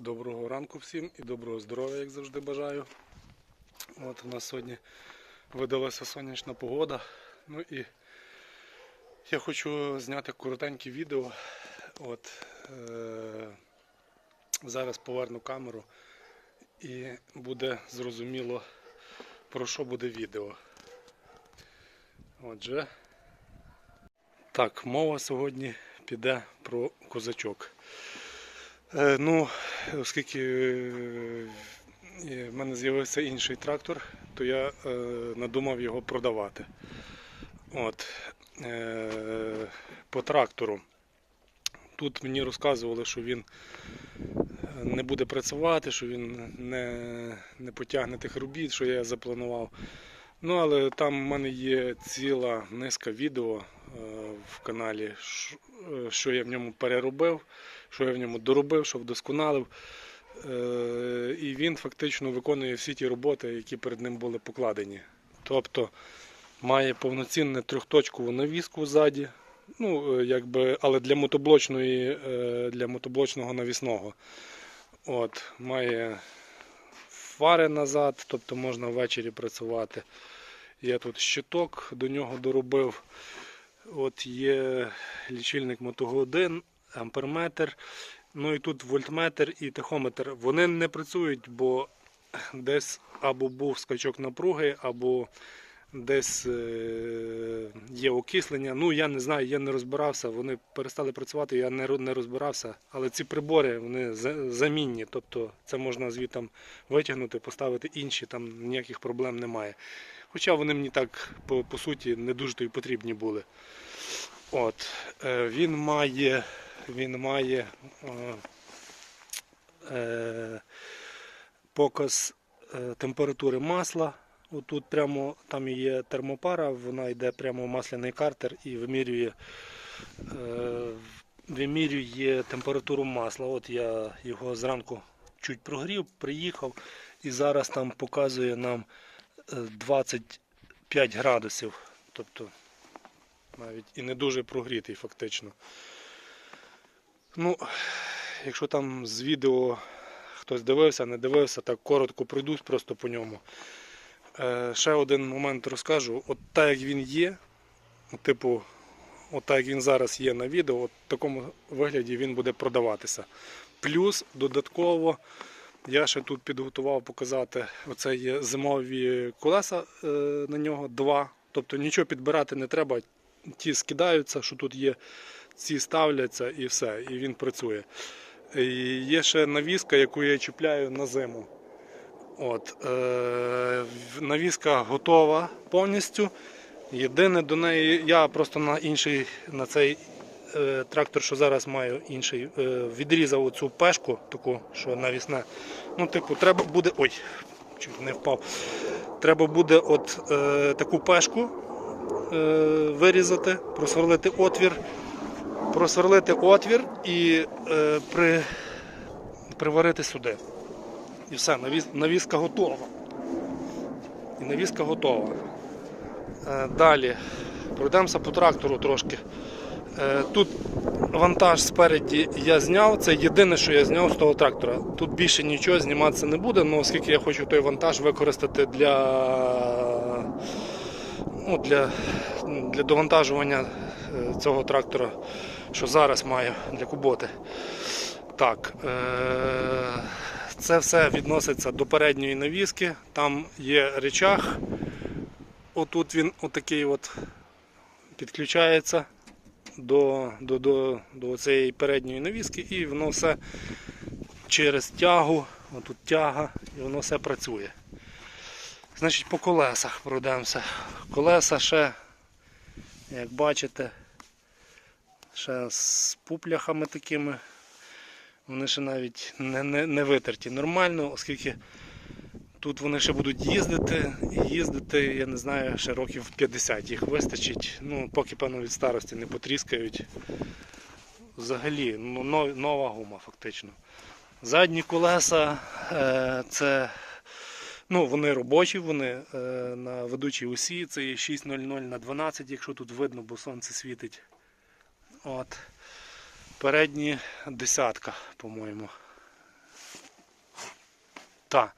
Доброго ранку всім і доброго здоров'я, як завжди бажаю. От у нас сьогодні видалася сонячна погода. Ну і я хочу зняти коротеньке відео. От, е- зараз поверну камеру і буде зрозуміло про що буде відео. Отже, так, мова сьогодні піде про козачок. Е, ну, оскільки е, в мене з'явився інший трактор, то я е, надумав його продавати. От, е, по трактору. Тут мені розказували, що він не буде працювати, що він не, не потягне тих робіт, що я запланував. Ну, але там в мене є ціла низка відео в каналі, що я в ньому переробив, що я в ньому доробив, що вдосконалив. Е, І він фактично виконує всі ті роботи, які перед ним були покладені. Тобто має повноцінну трьохточкову навіску ззаді, ну, е, якби, але для мотоблочної, е, для мотоблочного навісного. От, має фари назад, тобто можна ввечері працювати. Є тут щиток, до нього доробив. От є лічильник мотогодин, амперметр. Ну і тут вольтметр і тахометр. Вони не працюють, бо десь або був скачок напруги, або десь е, є окислення. Ну я не знаю, я не розбирався. Вони перестали працювати, я не, розбирався. Але ці прибори вони замінні. Тобто це можна звідти витягнути, поставити інші, там ніяких проблем немає. Хоча вони мені так по, по суті не дуже то й потрібні були. От, е, він має, він має е, е, показ е, температури масла. Отут прямо там є термопара, вона йде прямо в масляний картер і вимірює, вимірює температуру масла. От я його зранку чуть прогрів, приїхав і зараз там показує нам е, 25 градусів. Тобто навіть і не дуже прогрітий фактично. Ну, якщо там з відео хтось дивився, не дивився, так коротко пройдусь просто по ньому. Е, ще один момент розкажу. От так як він є, типу, от так як він зараз є на відео, от в такому вигляді він буде продаватися. Плюс додатково я ще тут підготував показати, оце є зимові колеса е, на нього два. Тобто нічого підбирати не треба. Ті скидаються, що тут є, ці ставляться і все, і він працює. І є ще навіска, яку я чіпляю на зиму. От, е, навіска готова повністю. Єдине до неї, я просто на інший, на цей е, трактор, що зараз маю інший, е, відрізав оцю пешку, таку, що навісне. Ну, типу, треба буде. Ой, чуть не впав. Треба буде от е, таку пешку е, вирізати, просверлити отвір, просверлити отвір і е, при, приварити сюди. І все, навіс, навіска готова. І навіска готова. Е, далі пройдемося по трактору трошки. Е, тут вантаж спереді я зняв. Це єдине, що я зняв з того трактора. Тут більше нічого зніматися не буде, але оскільки я хочу той вантаж використати для, ну, для, для довантажування цього трактора, що зараз маю для куботи. Так, е- це все відноситься до передньої навіски. Там є речах. Отут він отакий от підключається до, до, до, до цієї передньої навіски і воно все через тягу, отут тяга, і воно все працює. Значить, по колесах пройдемося. Колеса ще, як бачите, ще з пупляхами такими. Вони ще навіть не, не, не витерті нормально, оскільки тут вони ще будуть їздити і їздити, я не знаю, ще років 50 їх вистачить. Ну, поки певно від старості не потріскають. Взагалі, ну, нова гума фактично. Задні колеса е, це ну, вони робочі, вони е, на ведучій осі, це є 6.00 на 12, якщо тут видно, бо сонце світить. От. Передні десятка, по-моєму. Так,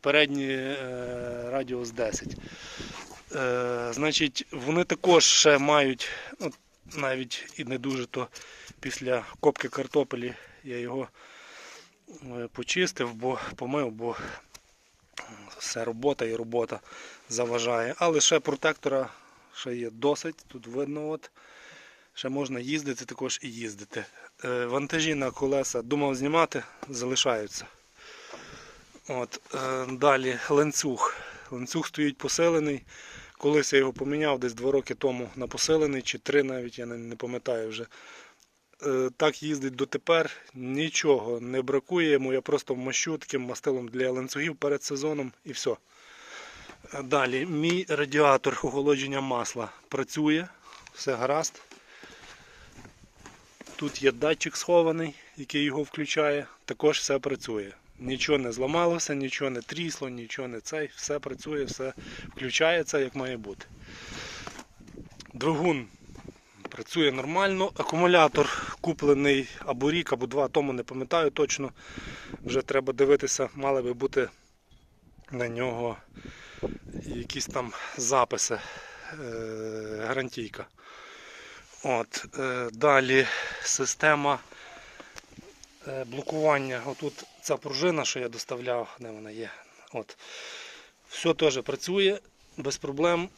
передній е, радіус 10. Е, значить, вони також ще мають, ну, навіть і не дуже, то після копки картопелі я його е, почистив, бо помив, бо все робота і робота заважає. Але ще протектора ще є досить, тут видно, от. ще можна їздити, також і їздити. Е, Вантажі на колеса думав знімати, залишаються. От, е, далі ланцюг. Ланцюг стоїть посилений. Колись я його поміняв десь два роки тому на посилений, чи три навіть, я не, не пам'ятаю вже. Е, так їздить дотепер, нічого не бракує йому, я просто вмощу таким мастилом для ланцюгів перед сезоном і все. Далі, мій радіатор охолодження масла працює, все гаразд. Тут є датчик схований, який його включає, також все працює. Нічого не зламалося, нічого не трісло, нічого не цей, все працює, все включається як має бути. Двигун працює нормально. Акумулятор куплений або рік, або два тому, не пам'ятаю точно. Вже треба дивитися, мали би бути на нього якісь там записи. Е, гарантійка. От, е, далі система е, блокування. Отут ця пружина, що я доставляв, де вона є. От. Все теж працює без проблем.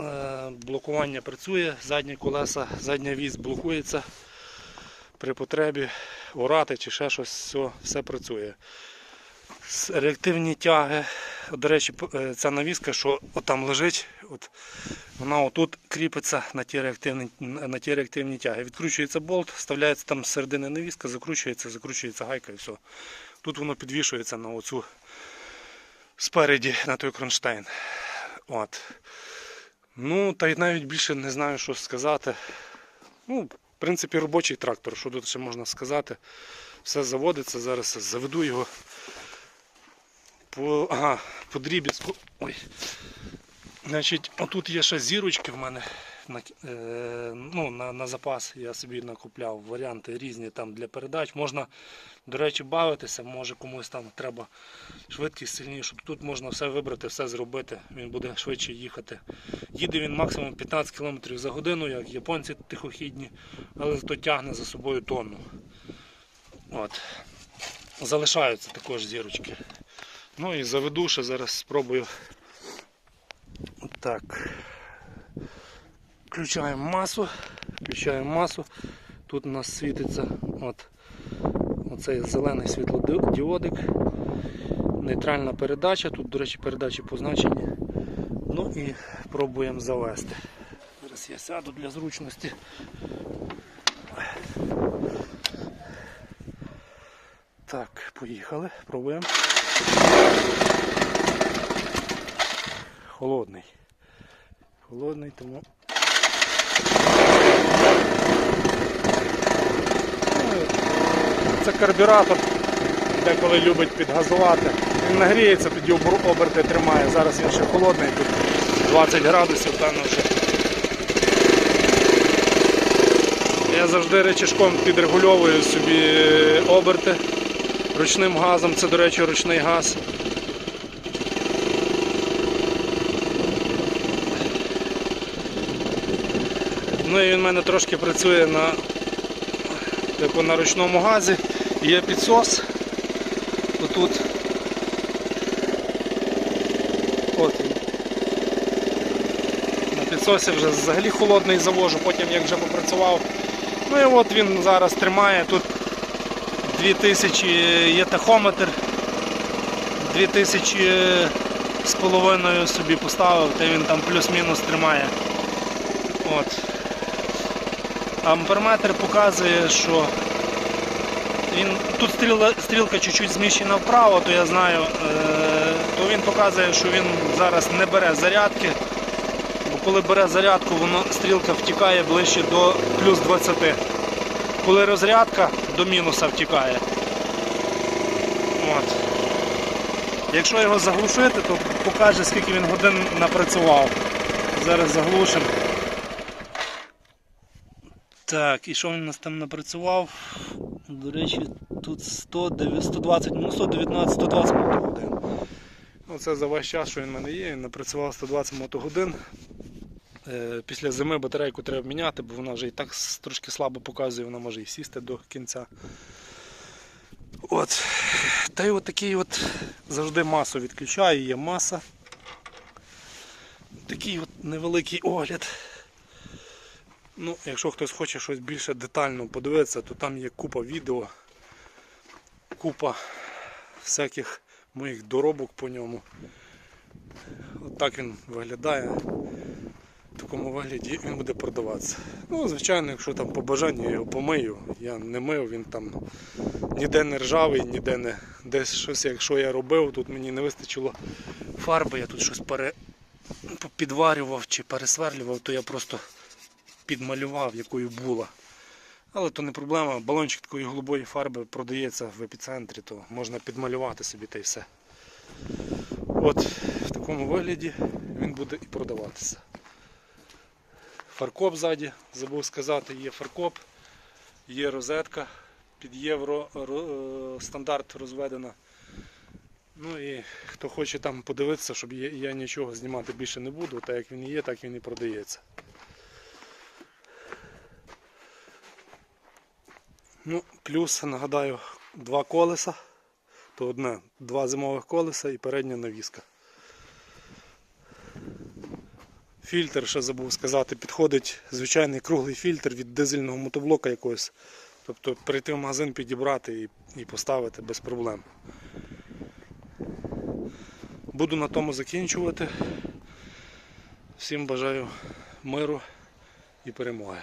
Е, блокування працює, задні колеса, задня вісь блокується при потребі орати чи ще щось, все, все працює. Реактивні тяги. До речі, е, ця навіска, що там лежить, от, вона отут кріпиться на ті, реактивні, на ті реактивні тяги. Відкручується болт, вставляється там середини навіска, закручується, закручується гайка і все. Тут воно підвішується на оцю спереді, на той кронштейн. От. Ну, та й навіть більше не знаю, що сказати. Ну, в принципі, робочий трактор, що тут ще можна сказати. Все заводиться, зараз заведу його по, ага, по дріб'язку. Ой. Значить, отут є ще зірочки в мене ну, на, на запас. Я собі накупляв варіанти різні там для передач. Можна, до речі, бавитися, може комусь там треба швидкість сильнішу. Тут можна все вибрати, все зробити. Він буде швидше їхати. Їде він максимум 15 км за годину, як японці тихохідні, але зато тягне за собою тонну. От. Залишаються також зірочки. Ну і заведу ще зараз спробую. Так. Включаємо масу. Включаємо масу. Тут у нас світиться от, оцей зелений світлодіодик. Нейтральна передача. Тут, до речі, передачі позначені. Ну і пробуємо завести. Зараз я сяду для зручності. Так, поїхали, пробуємо. Холодний. Холодний, тому. Це карбюратор, деколи любить підгазувати. Він нагріється, тоді оберти тримає. Зараз він ще холодний, тут 20 градусів, певно вже. Я завжди речішком підрегульовую собі оберти ручним газом. Це, до речі, ручний газ. Ну і він в мене трошки працює на, типу, на ручному газі. Є підсос. Отут. От він. На підсосі вже взагалі холодний завожу, потім як вже попрацював. Ну і от він зараз тримає тут 2000 є тахометр. 2000 з половиною собі поставив, та він там плюс-мінус тримає. От. Амперметр показує, що він, тут стріла, стрілка чуть-чуть зміщена вправо, то я знаю, е, то він показує, що він зараз не бере зарядки, бо коли бере зарядку, воно, стрілка втікає ближче до плюс 20. Коли розрядка, до мінуса втікає. От. Якщо його заглушити, то покаже, скільки він годин напрацював. Зараз заглушимо. Так, і що він у нас там напрацював? До речі, тут 109, 120, ну 119, 120 мотогодин. Ну, це за весь час, що він в мене є, він напрацював 120 мотогодин. Е, Після зими батарейку треба міняти, бо вона вже і так трошки слабо показує, вона може і сісти до кінця. От. Та й от такий от завжди масу відключаю, є маса. Такий от невеликий огляд. Ну, якщо хтось хоче щось більше детально подивитися, то там є купа відео, купа всяких моїх доробок по ньому. От так він виглядає. В такому вигляді він буде продаватися. Ну, звичайно, якщо там по бажанню я його помию, я не мив, він там ніде не ржавий, ніде не десь щось, якщо я робив, тут мені не вистачило фарби, я тут щось пере... підварював чи пересверлював, то я просто підмалював, якою була. Але то не проблема. Балончик такої голубої фарби продається в епіцентрі, то можна підмалювати собі та й все. От в такому вигляді він буде і продаватися. Фаркоп ззаді, забув сказати, є фаркоп, є розетка під євро е, стандарт розведена. Ну і хто хоче там подивитися, щоб я, нічого знімати більше не буду, так як він є, так він і продається. Ну, плюс, нагадаю, два колеса, то одне, два зимових колеса і передня навіска. Фільтр, ще забув сказати, підходить звичайний круглий фільтр від дизельного мотоблока якогось. Тобто прийти в магазин, підібрати і, і поставити без проблем. Буду на тому закінчувати. Всім бажаю миру і перемоги.